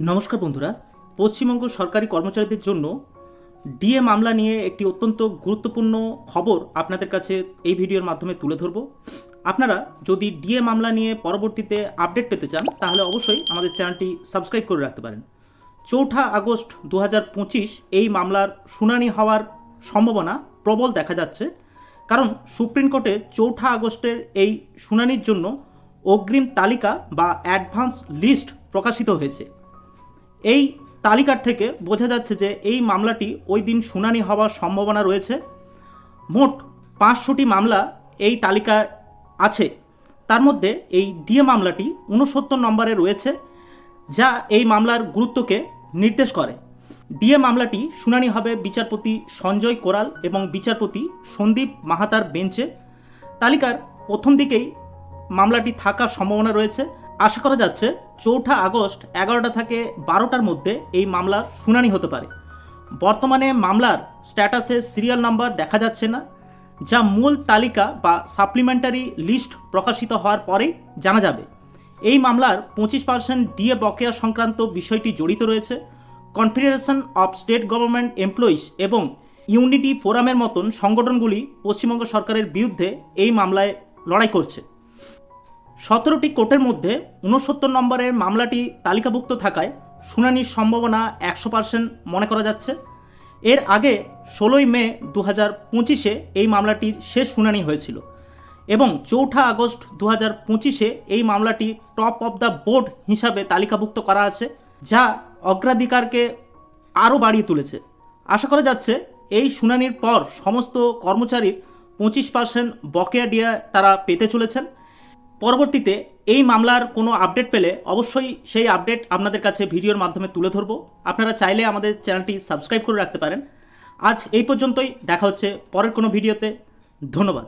নমস্কার বন্ধুরা, পশ্চিমবঙ্গ সরকারি কর্মচারীদের জন্য ডিএ মামলা নিয়ে একটি অত্যন্ত গুরুত্বপূর্ণ খবর আপনাদের কাছে এই ভিডিওর মাধ্যমে তুলে ধরব। আপনারা যদি ডিএ মামলা নিয়ে পরবর্তীতে আপডেট পেতে চান, তাহলে অবশ্যই আমাদের চ্যানেলটি সাবস্ক্রাইব করে রাখতে পারেন। চৌঠা আগস্ট দু হাজার পঁচিশ এই মামলার শুনানি হওয়ার সম্ভাবনা প্রবল দেখা যাচ্ছে, কারণ সুপ্রিম কোর্টে চৌঠা আগস্টের এই শুনানির জন্য অগ্রিম তালিকা বা অ্যাডভান্স লিস্ট প্রকাশিত হয়েছে। এই তালিকার থেকে বোঝা যাচ্ছে যে এই মামলাটি ওই দিন শুনানি হওয়ার সম্ভাবনা রয়েছে। মোট পাঁচশোটি মামলা এই তালিকায় আছে। তার মধ্যে এই ডিএ মামলাটি উনসত্তর নম্বরে রয়েছে, যা এই মামলার গুরুত্বকে নির্দেশ করে। ডিএ মামলাটি শুনানি হবে বিচারপতি সঞ্জয় কোরাল এবং বিচারপতি সন্দীপ মাহাতার বেঞ্চে। তালিকার প্রথম দিকেই মামলাটি থাকার সম্ভাবনা রয়েছে। আশা করা যাচ্ছে চৌঠা আগস্ট এগারোটা থেকে বারোটার মধ্যে এই মামলার শুনানি হতে পারে। বর্তমানে মামলার স্ট্যাটাসে সিরিয়াল নাম্বার দেখা যাচ্ছে না, যা মূল তালিকা বা সাপ্লিমেন্টারি লিস্ট প্রকাশিত হওয়ার পরেই জানা যাবে। এই মামলার পঁচিশ পার্সেন্ট ডিএ বকেয়া সংক্রান্ত বিষয়টি জড়িত রয়েছে। Confederation of state government employees এবং ইউনিটি ফোরামের মতন সংগঠনগুলি পশ্চিমবঙ্গ সরকারের বিরুদ্ধে এই মামলায় লড়াই করছে। সতেরোটি কোর্টের মধ্যে উনসত্তর নম্বরের মামলাটি তালিকাভুক্ত থাকায় শুনানির সম্ভাবনা একশো পার্সেন্ট মনে করা যাচ্ছে। এর আগে ষোলোই মে দু হাজার পঁচিশে এই মামলাটির শেষ শুনানি হয়েছিল এবং চৌঠা আগস্ট দু হাজার পঁচিশে এই মামলাটি টপ অফ দ্য বোর্ড হিসাবে তালিকাভুক্ত করা আছে, যা অগ্রাধিকারকে আরও বাড়িয়ে তুলেছে। আশা করা যাচ্ছে এই শুনানির পর সমস্ত কর্মচারীর পঁচিশ পার্সেন্ট বকেয়া ডিয়া তারা পেতে চলেছেন। পরবর্তীতে এই মামলার কোনো আপডেট পেলে অবশ্যই সেই আপডেট আপনাদের কাছে ভিডিওর মাধ্যমে তুলে ধরব। আপনারা চাইলে আমাদের চ্যানেলটি সাবস্ক্রাইব করে রাখতে পারেন। আজ এই পর্যন্তই, দেখা হচ্ছে পরের কোনো ভিডিওতে। ধন্যবাদ।